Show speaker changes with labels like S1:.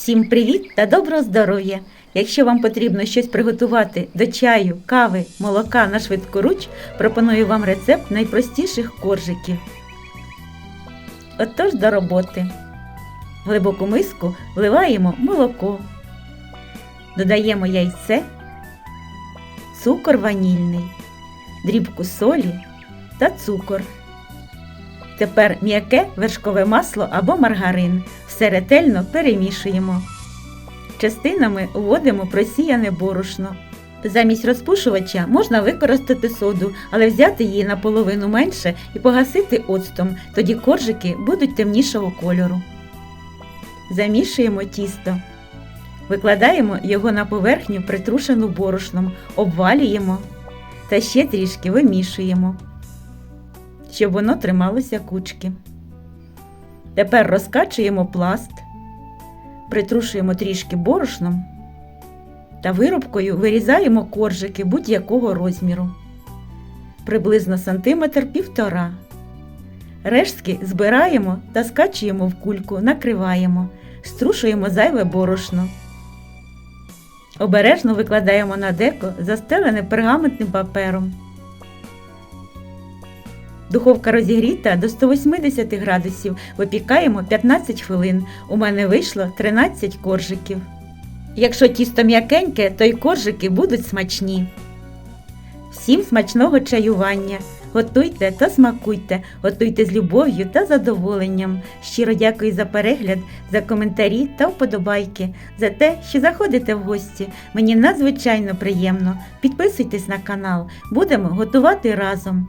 S1: Всім привіт та доброго здоров'я! Якщо вам потрібно щось приготувати до чаю, кави, молока на швидкоруч, пропоную вам рецепт найпростіших коржиків. Отож до роботи. В глибоку миску вливаємо молоко, додаємо яйце, цукор ванільний, дрібку солі та цукор. Тепер м'яке вершкове масло або маргарин. Все ретельно перемішуємо. Частинами вводимо просіяне борошно. Замість розпушувача можна використати соду, але взяти її наполовину менше і погасити оцтом, тоді коржики будуть темнішого кольору. Замішуємо тісто. Викладаємо його на поверхню, притрушену борошном, обвалюємо та ще трішки вимішуємо, щоб воно трималося кучки. Тепер розкачуємо пласт, притрушуємо трішки борошном та вирубкою вирізаємо коржики будь-якого розміру. Приблизно сантиметр півтора. Рештки збираємо та скачуємо в кульку, накриваємо, струшуємо зайве борошно. Обережно викладаємо на деко, застелене пергаментним папером. Духовка розігріта до 180 градусів. Випікаємо 15 хвилин. У мене вийшло 13 коржиків. Якщо тісто м'якеньке, то й коржики будуть смачні. Всім смачного чаювання. Готуйте та смакуйте, готуйте з любов'ю та задоволенням. Щиро дякую за перегляд, за коментарі та вподобайки, за те, що заходите в гості. Мені надзвичайно приємно. Підписуйтесь на канал, будемо готувати разом.